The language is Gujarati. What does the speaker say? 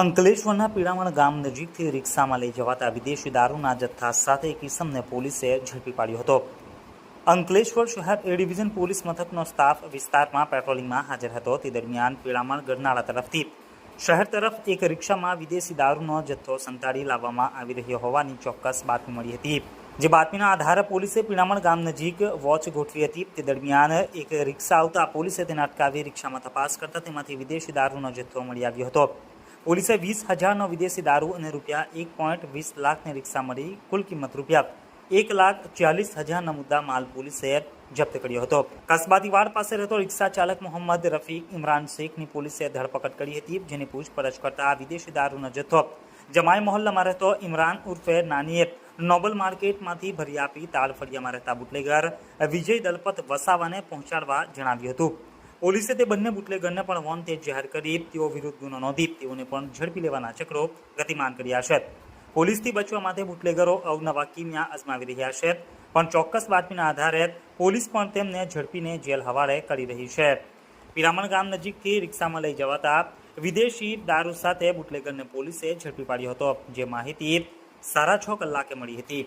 અંકલેશ્વરના પીડામણ ગામ નજીકથી રિક્ષામાં લઈ જવાતા વિદેશી દારૂના જથ્થા સાથે કિસમને પોલીસે ઝડપી પાડ્યો હતો. અંકલેશ્વર શહેર એ ડિવિઝન પોલીસ મથકનો સ્ટાફ વિસ્તારમાં પેટ્રોલિંગમાં હાજર હતો. તે દરમિયાન પીડામણ ગરનાળા તરફથી શહેર તરફ એક રિક્ષામાં વિદેશી દારૂનો જથ્થો સંતાડી લાવવામાં આવી રહ્યો હોવાની ચોક્કસ બાતમી મળી હતી. જે બાતમીના આધારે પોલીસે પીડામણ ગામ નજીક વોચ ગોઠવી હતી. તે દરમિયાન એક રિક્ષા આવતા પોલીસે તેને અટકાવી રિક્ષામાં તપાસ કરતા તેમાંથી વિદેશી દારૂનો જથ્થો મળી આવ્યો હતો. પોલીસે વીસ હજારનો વિદેશી દારૂ અને રૂપિયા એક પોઈન્ટ વીસ લાખની રિક્ષા મળી કુલ કિંમત રૂપિયા એક લાખ ચાલીસ હજારના મુદ્દા માલ પોલીસે જપ્ત કર્યો હતો. કસબાતીવાડ પાસે રહેતો રિક્ષા ચાલક મોહમ્મદ રફીક ઇમરાન શેખની પોલીસે ધરપકડ કરી હતી, જેની પૂછપરછ કરતા વિદેશી દારૂનો જથ્થો જમાઈ મોહલ્લામાં રહેતો ઇમરાન ઉર્ફે નાનીએ નોબલ માર્કેટમાંથી ભરી આપી તાળફળિયામાં રહેતા બુટલેગર વિજય દલપત વસાવાને પહોંચાડવા જણાવ્યું હતું. પોલીસે તે બંને બુટલેગરને પણ વોન્ટેજ જાહેર કરી. તેઓ વિરુદ્ધ ગુનો નોંધી તેઓને પણ ઝડપી લેવાના ચક્રો ગતિમાન કર્યા છે. પોલીસથી બચવા માટે બુટલેગરો અવનવા કિમિયા અજમાવી રહ્યા છે. પણ ચોક્કસ બાતમીના આધારે પોલીસ પણ તેમને ઝડપીને જેલ હવાલે કરી રહી છે. પિરામણ ગામ નજીકથી રિક્ષામાં લઈ જવાતા વિદેશી દારૂ સાથે બુટલેગરને પોલીસે ઝડપી પાડ્યો હતો. જે માહિતી સાડા છ કલાકે મળી હતી.